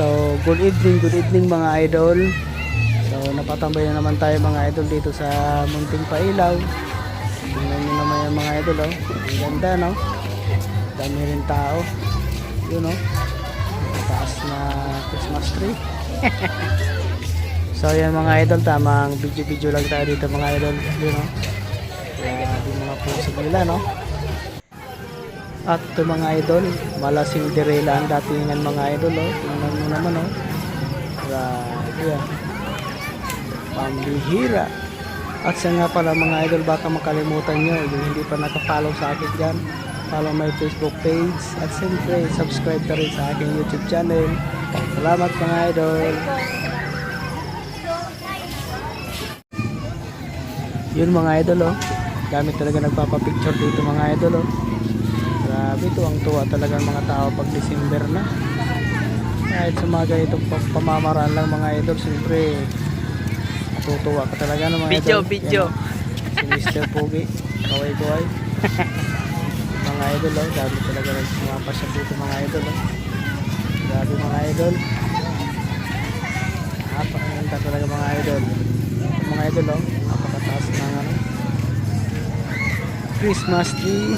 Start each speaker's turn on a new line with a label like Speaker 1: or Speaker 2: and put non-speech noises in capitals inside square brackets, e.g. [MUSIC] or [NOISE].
Speaker 1: So, good evening, good evening mga idol. So, napatambay na naman tayo mga idol dito sa Munting Pailaw. Tingnan nyo naman yung mga idol, oh. Ang ganda, no? Dami rin tao. Yun, oh. Taas na Christmas tree. [LAUGHS] so, yan mga idol, tamang video-video lang tayo dito mga idol. Yun, oh. Grabe mga puso nila, no? At ito mga idol, malasing direla ang datingan mga idol, oh. Tingnan mo naman, oh. Grabe, ah. Pambihira. At sa nga pala mga idol, baka makalimutan nyo, yung hindi pa nakapollow sa akin dyan, follow my Facebook page, at siyempre, subscribe ka rin sa aking YouTube channel. Salamat mga idol. Yun mga idol, oh. Dami talaga nagpapapicture dito mga idol, oh. Grabe, tuwang-tuwa talaga ang mga tao pag December na. Kahit sa mga ganitong pa- pamamaraan lang mga idol, siyempre, natutuwa ka talaga ng mga
Speaker 2: Video,
Speaker 1: idol.
Speaker 2: video.
Speaker 1: Si Mr. Pogi, kaway-kaway. mga idol, oh. Dami talaga nagpapasya dito mga idol, oh. Grabe mga idol. Napakaganda talaga mga idol. Mga idol, oh. Napakataas ng ano. Christmas tree.